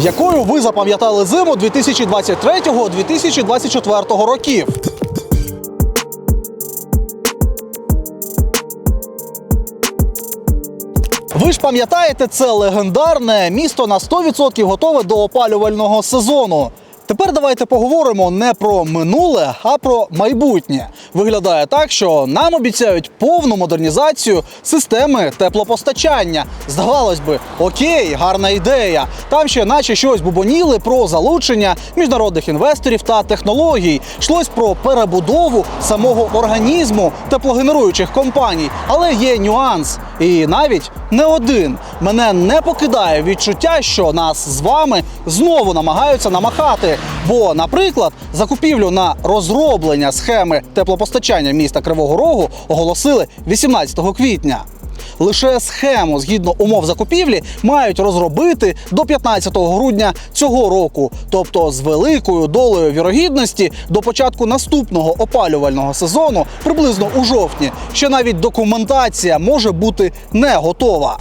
Якою ви запам'ятали зиму 2023-2024 років? Ви ж пам'ятаєте, це легендарне місто на 100% готове до опалювального сезону. Тепер давайте поговоримо не про минуле, а про майбутнє. Виглядає так, що нам обіцяють повну модернізацію системи теплопостачання. Здавалось би, окей, гарна ідея. Там ще наче щось бубоніли про залучення міжнародних інвесторів та технологій. Йшлось про перебудову самого організму теплогенеруючих компаній. Але є нюанс, і навіть не один. Мене не покидає відчуття, що нас з вами знову намагаються намахати. Бо, наприклад, закупівлю на розроблення схеми теплопостачання міста Кривого Рогу оголосили 18 квітня. Лише схему згідно умов закупівлі мають розробити до 15 грудня цього року, тобто з великою долею вірогідності до початку наступного опалювального сезону, приблизно у жовтні, ще навіть документація може бути не готова.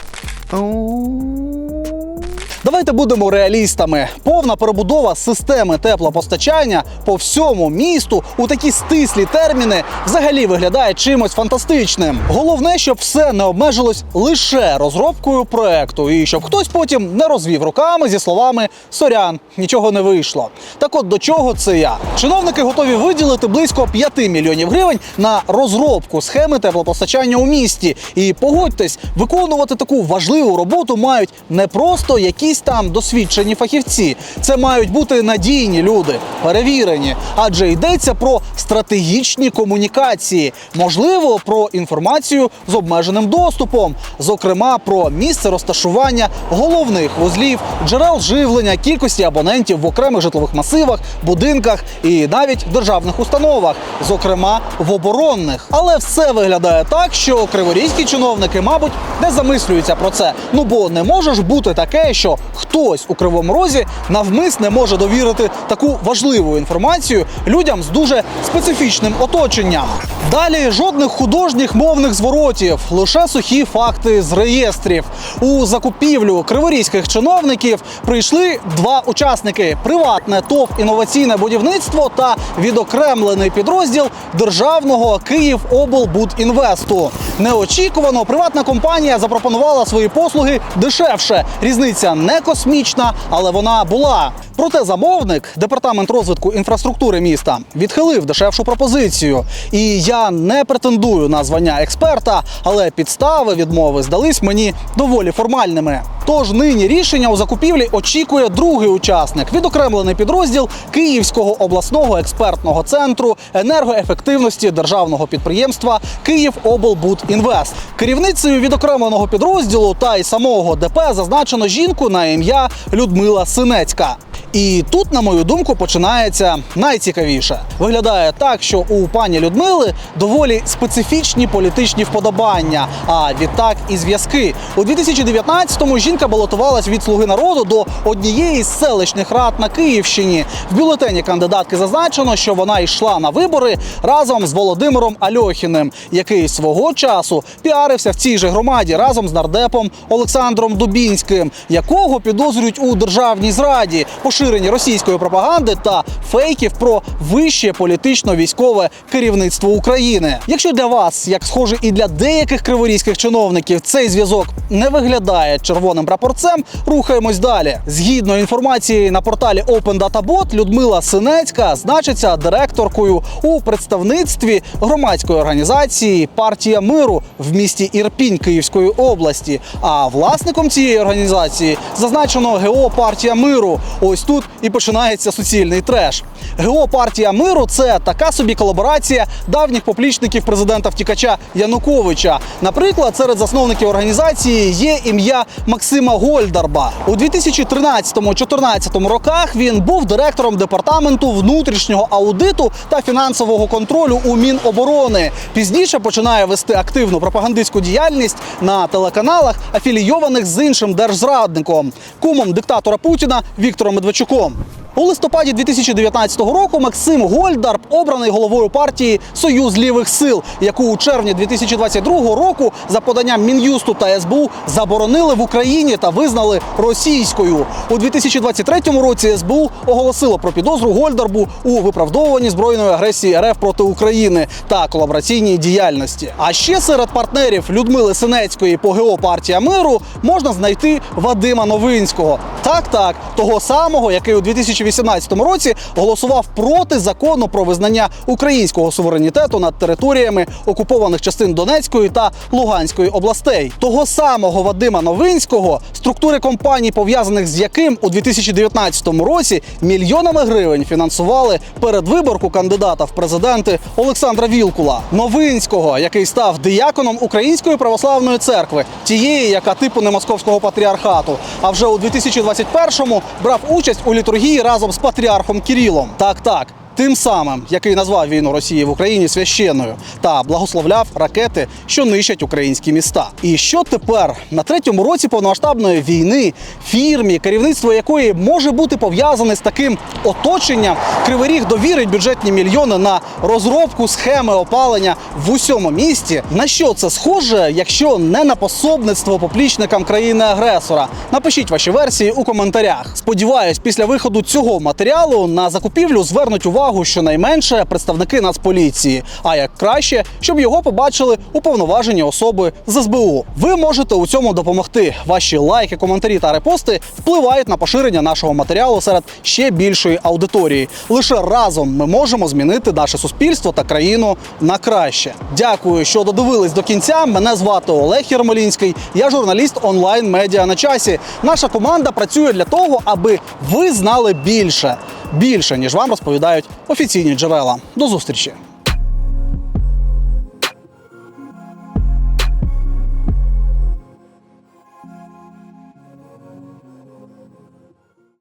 Давайте будемо реалістами. Повна перебудова системи теплопостачання по всьому місту у такі стислі терміни взагалі виглядає чимось фантастичним. Головне, щоб все не обмежилось лише розробкою проекту, і щоб хтось потім не розвів руками зі словами Сорян, нічого не вийшло. Так от до чого це я? Чиновники готові виділити близько 5 мільйонів гривень на розробку схеми теплопостачання у місті. І погодьтесь, виконувати таку важливу роботу мають не просто якісь там досвідчені фахівці. Це мають бути надійні люди, перевірені, адже йдеться про стратегічні комунікації, можливо, про інформацію з обмеженим доступом, зокрема про місце розташування головних вузлів, джерел живлення, кількості абонентів в окремих житлових масивах, будинках і навіть державних установах, зокрема в оборонних. Але все виглядає так, що криворізькі чиновники, мабуть, не замислюються про це. Ну бо не може ж бути таке, що хтось у кривому розі навмисне може довірити таку важливу інформацію людям з дуже специфічним оточенням. Далі жодних художніх мовних зворотів, лише сухі факти з реєстрів. У закупівлю криворізьких чиновників прийшли два учасники: приватне ТОВ інноваційне будівництво та відокремлений підрозділ державного «Київоблбудінвесту». Неочікувано приватна компанія запропонувала свої послуги дешевше. Різниця не космічна, але вона була. Проте замовник, департамент розвитку інфраструктури міста, відхилив дешевшу пропозицію. І я не претендую на звання експерта, але підстави відмови здались мені доволі формальними. Тож нині рішення у закупівлі очікує другий учасник відокремлений підрозділ Київського обласного експертного центру енергоефективності державного підприємства «Київоблбудінвест». Керівницею відокремленого підрозділу та й самого ДП зазначено жінку на ім'я Людмила Синецька. І тут, на мою думку, починається найцікавіше. Виглядає так, що у пані Людмили доволі специфічні політичні вподобання, а відтак і зв'язки. У 2019-му жінка балотувалась від слуги народу до однієї з селищних рад на Київщині. В бюлетені кандидатки зазначено, що вона йшла на вибори разом з Володимиром Альохіним, який свого часу піарився в цій же громаді разом з нардепом Олександром Дубінським, якого підозрюють у державній зраді, поширенні російської пропаганди та фейків про вище політично-військове керівництво України. Якщо для вас, як схоже, і для деяких криворізьких чиновників, цей зв'язок не виглядає червоним прапорцем, рухаємось далі. Згідно інформації на порталі Open Data Людмила Синецька значиться директоркою у представництві громадської організації Партія миру в місті Ірпінь Київської області. А власником цієї організації зазначено ГО Партія миру. Ось тут і починається суцільний треш. ГО Партія миру це така собі колаборація давніх поплічників президента втікача Януковича. Наприклад, серед засновників організації є ім'я Максима Гольдарба. У 2013-2014 роках він був директором департаменту внутрішнього аудиту та фінансового контролю у Міноборони. Пізніше починає вести активну пропагандистську діяльність на телеканалах, афілійованих з іншим держзрадником, кумом диктатора Путіна Віктором Медведчуком. Ткачуком. У листопаді 2019 року Максим Гольдарб обраний головою партії Союз лівих сил, яку у червні 2022 року за поданням Мін'юсту та СБУ заборонили в Україні та визнали російською. У 2023 році СБУ оголосило про підозру Гольдарбу у виправдовуванні збройної агресії РФ проти України та колабораційній діяльності. А ще серед партнерів Людмили Синецької по ГО партія миру можна знайти Вадима Новинського. Так, так, того самого, який у 2018 році голосував проти закону про визнання українського суверенітету над територіями окупованих частин Донецької та Луганської областей. Того самого Вадима Новинського, структури компаній, пов'язаних з яким у 2019 році мільйонами гривень фінансували передвиборку кандидата в президенти Олександра Вілкула. Новинського, який став дияконом Української православної церкви, тієї, яка типу не московського патріархату. А вже у 2021-му брав участь у літургії разом з патріархом Кирилом. Так, так. Тим самим, який назвав війну Росії в Україні священною та благословляв ракети, що нищать українські міста. І що тепер на третьому році повномасштабної війни фірмі, керівництво якої може бути пов'язане з таким оточенням, Кривий Ріг довірить бюджетні мільйони на розробку схеми опалення в усьому місті. На що це схоже, якщо не на пособництво поплічникам країни-агресора? Напишіть ваші версії у коментарях. Сподіваюсь, після виходу цього матеріалу на закупівлю звернуть увагу щонайменше представники Нацполіції, а як краще, щоб його побачили уповноважені особи з СБУ. Ви можете у цьому допомогти. Ваші лайки, коментарі та репости впливають на поширення нашого матеріалу серед ще більшої аудиторії. Лише разом ми можемо змінити наше суспільство та країну на краще. Дякую, що додивились до кінця. Мене звати Олег Єрмолінський. Я журналіст онлайн медіа на часі. Наша команда працює для того, аби ви знали більше. Більше ніж вам розповідають офіційні джерела. До зустрічі.